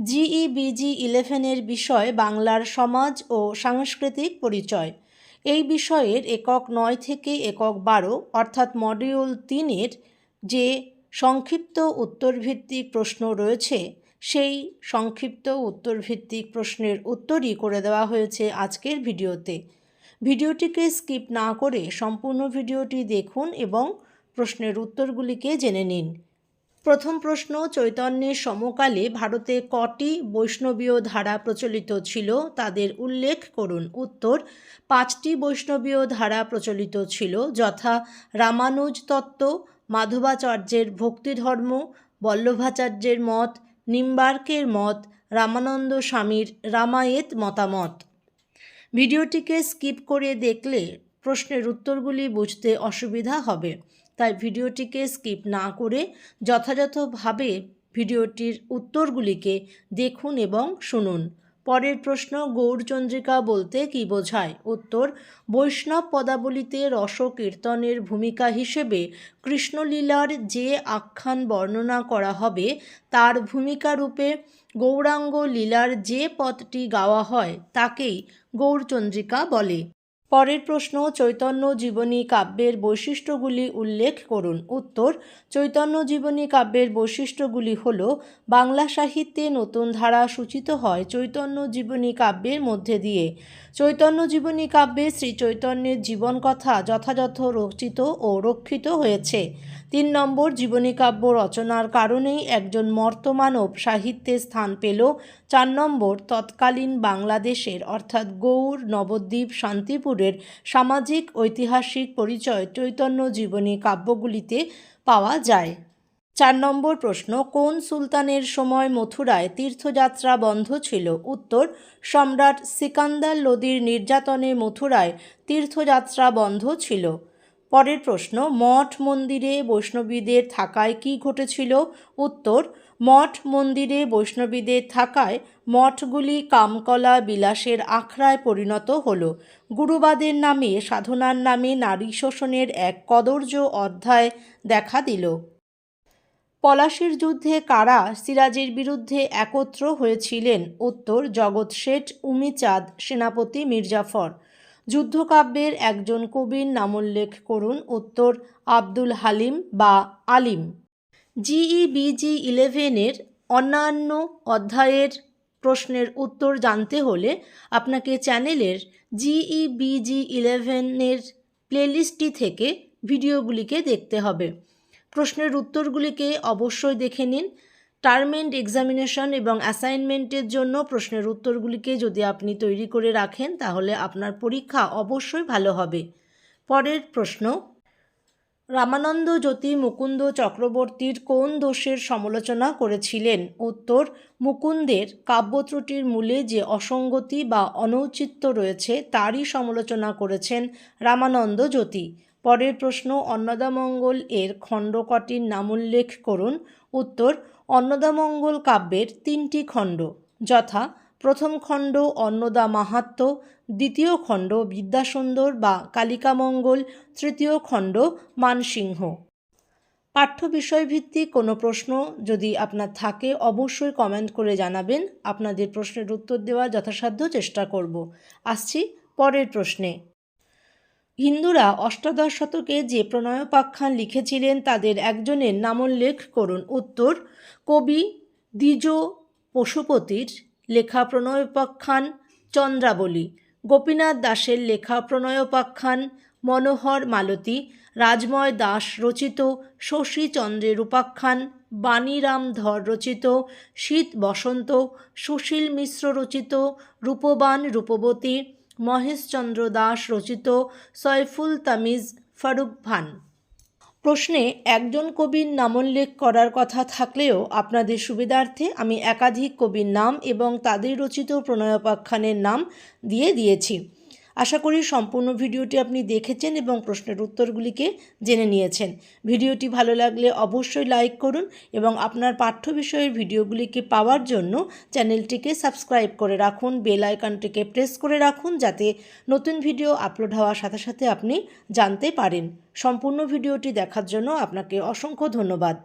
জিইবিজি ইলেভেনের বিষয় বাংলার সমাজ ও সাংস্কৃতিক পরিচয়। এই বিষয়ের একক নয় থেকে একক বারো, অর্থাৎ মডিউল তিনের যে সংক্ষিপ্ত উত্তরভিত্তিক প্রশ্ন রয়েছে, সেই সংক্ষিপ্ত উত্তরভিত্তিক প্রশ্নের উত্তরই করে দেওয়া হয়েছে আজকের ভিডিওতে। ভিডিওটিকে স্কিপ না করে সম্পূর্ণ ভিডিওটি দেখুন এবং প্রশ্নের উত্তরগুলিকে জেনে নিন। প্রথম প্রশ্ন, চৈতন্যের সমকালে ভারতে কটি বৈষ্ণবীয় ধারা প্রচলিত ছিল? তাদের উল্লেখ করুন। উত্তর, পাঁচটি বৈষ্ণবীয় ধারা প্রচলিত ছিল, যথা রামানুজ তত্ত্ব, মাধবাচার্যের ভক্তিধর্ম, বল্লভাচার্যের মত, নিম্বার্কের মত, রামানন্দ স্বামীর রামায়েত মতামত। ভিডিওটিকে স্কিপ করে দেখলে প্রশ্নের উত্তরগুলি বুঝতে অসুবিধা হবে। তাই ভিডিওটিকে স্কিপ না করে যথাযথভাবে ভিডিওটির উত্তরগুলিকে দেখুন এবং শুনুন। পরের প্রশ্ন, গৌরচন্দ্রিকা বলতে কি বোঝায়? উত্তর, বৈষ্ণব পদাবলিতে রস কীর্তনের ভূমিকা হিসেবে কৃষ্ণলীলার যে আখ্যান বর্ণনা করা হবে, তার ভূমিকা রূপে গৌরাঙ্গ লীলার যে পদটি গাওয়া হয়, তাকেই গৌরচন্দ্রিকা বলে। পরের প্রশ্ন, চৈতন্য জীবনী কাব্যের বৈশিষ্ট্যগুলি উল্লেখ করুন। উত্তর, চৈতন্য জীবনী কাব্যের বৈশিষ্ট্যগুলি হল, বাংলা সাহিত্যে নতুন ধারা সূচিত হয় চৈতন্য জীবনী কাব্যের মধ্যে দিয়ে। চৈতন্য জীবনী কাব্যে শ্রী চৈতন্যের জীবন কথা যথাযথ রচিত ও রক্ষিত হয়েছে। তিন নম্বর, জীবনী কাব্য রচনার কারণেই একজন মর্তমানব সাহিত্যে স্থান পেল। চার নম্বর, তৎকালীন বাংলাদেশের, অর্থাৎ গৌর নবদ্বীপ শান্তিপুরের সামাজিক, ঐতিহাসিক পরিচয় চৈতন্য জীবনী কাব্যগুলিতে পাওয়া যায়। চার নম্বর প্রশ্ন, কোন সুলতানের সময় মথুরায় তীর্থযাত্রা বন্ধ ছিল? উত্তর, সম্রাট সিকান্দার লোদির নির্যাতনে মথুরায় তীর্থযাত্রা বন্ধ ছিল। পরের প্রশ্ন, মঠ মন্দিরে বৈষ্ণবীদের থাকায় কি ঘটেছিল? উত্তর মঠ মন্দিরে বৈষ্ণবীদের থাকায় মঠগুলি কামকলা বিলাসের আখড়ায় পরিণত হল। গুরুবাদের নামে, সাধনার নামে নারী শোষণের এক কদর্য অধ্যায় দেখা দিল। পলাশির যুদ্ধে কারা সিরাজের বিরুদ্ধে একত্র হয়েছিলেন? উত্তর, জগৎ শেঠ, উমিচাঁদ, সেনাপতি মির্জাফর। যুদ্ধকাব্যের একজন কবির নামোল্লেখ করুন। উত্তর, আব্দুল হালিম বা আলিম। জিইবিজি ইলেভেনের অন্যান্য অধ্যায়ের প্রশ্নের উত্তর জানতে হলে আপনাকে চ্যানেলের জিইবিজি ইলেভেনের প্লেলিস্টটি থেকে ভিডিওগুলিকে দেখতে হবে। প্রশ্নের উত্তরগুলিকে অবশ্যই দেখে নিন। টার্ম এন্ড এক্সামিনেশন এবং অ্যাসাইনমেন্টের জন্য প্রশ্নের উত্তরগুলিকে যদি আপনি তৈরি করে রাখেন, তাহলে আপনার পরীক্ষা অবশ্যই ভালো হবে। পরের প্রশ্ন রামানন্দ, জ্যোতি, মুকুন্দ চক্রবর্তীর কোন দোষের সমালোচনা করেছিলেন? উত্তর, মুকুন্দের কাব্যত্রুটির মূলে যে অসঙ্গতি বা অনৌচিত্য রয়েছে তারই সমালোচনা করেছেন রামানন্দ, জ্যোতি। পরের প্রশ্ন অন্নদামঙ্গল এর খণ্ড কটির নামোল্লেখ করুন। উত্তর অন্নদামঙ্গল কাব্যের তিনটি খণ্ড, যথা প্রথম খণ্ড অন্নদা মাহাত্ম্য দ্বিতীয় খণ্ড বিদ্যাসুন্দর বা কালিকামঙ্গল, তৃতীয় খণ্ড মানসিংহ। পাঠ্য বিষয়ভিত্তিক কোনো প্রশ্ন যদি আপনার থাকে, অবশ্যই কমেন্ট করে জানাবেন। আপনাদের প্রশ্নের উত্তর দেওয়ার যথাসাধ্য চেষ্টা করব। আসছি পরের প্রশ্নে। হিন্দুরা অষ্টাদশ শতকে যে প্রণয়োপাখ্যান লিখেছিলেন, তাদের একজনের নামোল্লেখ করুন। উত্তর, কবি দ্বিজ পশুপতির লেখা প্রণয়োপাখ্যান চন্দ্রাবলী। গোপীনাথ দাসের লেখা প্রণয়োপাখ্যান মনোহর মালতী, রাজময় দাস রচিত শশীচন্দ্রের উপাখ্যান, বাণীরাম ধর রচিত শীত বসন্ত, সুশীল মিশ্র রচিত রূপবান রূপবতী, মহেশচন্দ্র দাস রচিত সয়ফুল তামিজ ফারুক ভান। প্রশ্নে একজন কবির নামোল্লেখ করার কথা থাকলেও আপনাদের সুবিধার্থে আমি একাধিক কবির নাম এবং তাদের রচিত প্রণয়োপাখ্যানের নাম দিয়ে দিয়েছি। আশা করি সম্পূর্ণ ভিডিওটি আপনি দেখেছেন এবং প্রশ্নের উত্তরগুলিকে জেনে নিয়েছেন। ভিডিওটি ভালো লাগলে অবশ্যই লাইক করুন এবং আপনার পাঠ্য বিষয়ের ভিডিওগুলিকে পাওয়ার জন্য চ্যানেলটিকে সাবস্ক্রাইব করে রাখুন, বেল আইকনটিকে প্রেস করে রাখুন যাতে নতুন ভিডিও আপলোড হওয়ার সাথে সাথে আপনি জানতে পারেন। সম্পূর্ণ ভিডিওটি দেখার জন্য আপনাকে অসংখ্য ধন্যবাদ।